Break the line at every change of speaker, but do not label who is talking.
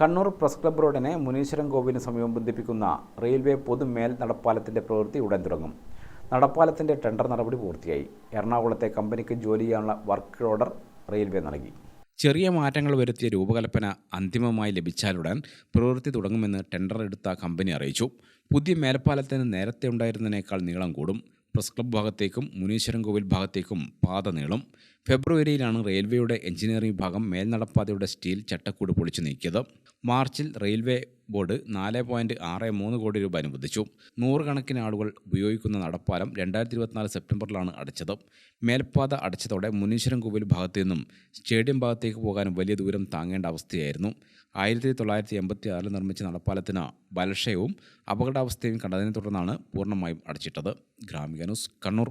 Kannur press club റോഡിനെ മുനീശ്വരം കോവിലിന് സമീപം ബന്ധിപ്പിക്കുന്ന റെയിൽവേ പൊതുമേൽ നടപ്പാലത്തിന്റെ പ്രവൃത്തി ഉടൻ തുടങ്ങും. നടപ്പാലത്തിന്റെ ടെൻഡർ നടപടി പൂർത്തിയായി. എറണാകുളത്തെ കമ്പനിക്ക് ജോലി ചെയ്യാനുള്ള വർക്ക് ഓർഡർ റെയിൽവേ നൽകി.
ചെറിയ മാറ്റങ്ങൾ വരുത്തിയ രൂപകൽപ്പന അന്തിമമായി ലഭിച്ചാലുടൻ പ്രവൃത്തി തുടങ്ങുമെന്ന് ടെൻഡർ എടുത്ത കമ്പനി അറിയിച്ചു. പുതിയ മേൽപ്പാലത്തിന് നേരത്തെ ഉണ്ടായിരുന്നതിനേക്കാൾ നീളം കൂടും. പ്രസ് ക്ലബ് ഭാഗത്തേക്കും മുനീശ്വരം കോവിൽ ഭാഗത്തേക്കും പാത നീളും. ഫെബ്രുവരിയിലാണ് റെയിൽവേയുടെ എഞ്ചിനീയറിംഗ് വിഭാഗം മേൽനടപ്പാതയുടെ സ്റ്റീൽ ചട്ടക്കൂട് പൊളിച്ചു നീക്കിയത്. മാർച്ചിൽ റെയിൽവേ ബോർഡ് നാല് പോയിന്റ് ആറ് മൂന്ന് കോടി രൂപ അനുവദിച്ചു. നൂറുകണക്കിന് ആളുകൾ ഉപയോഗിക്കുന്ന നടപ്പാലം രണ്ടായിരത്തി ഇരുപത്തിനാല് സെപ്റ്റംബറിലാണ് അടച്ചത്. മേൽപ്പാത അടച്ചതോടെ മുനീശ്വരം കോവിൽ ഭാഗത്തു നിന്നും സ്റ്റേഡിയം ഭാഗത്തേക്ക് പോകാൻ വലിയ ദൂരം താങ്ങേണ്ട അവസ്ഥയായിരുന്നു. ആയിരത്തി തൊള്ളായിരത്തി എൺപത്തി ആറിൽ നിർമ്മിച്ച നടപ്പാലത്തിന് ബലക്ഷയവും അപകടാവസ്ഥയും കണ്ടതിനെ തുടർന്നാണ് പൂർണമായും അടച്ചിട്ടത്. ഗ്രാമിക ന്യൂസ് കണ്ണൂർ.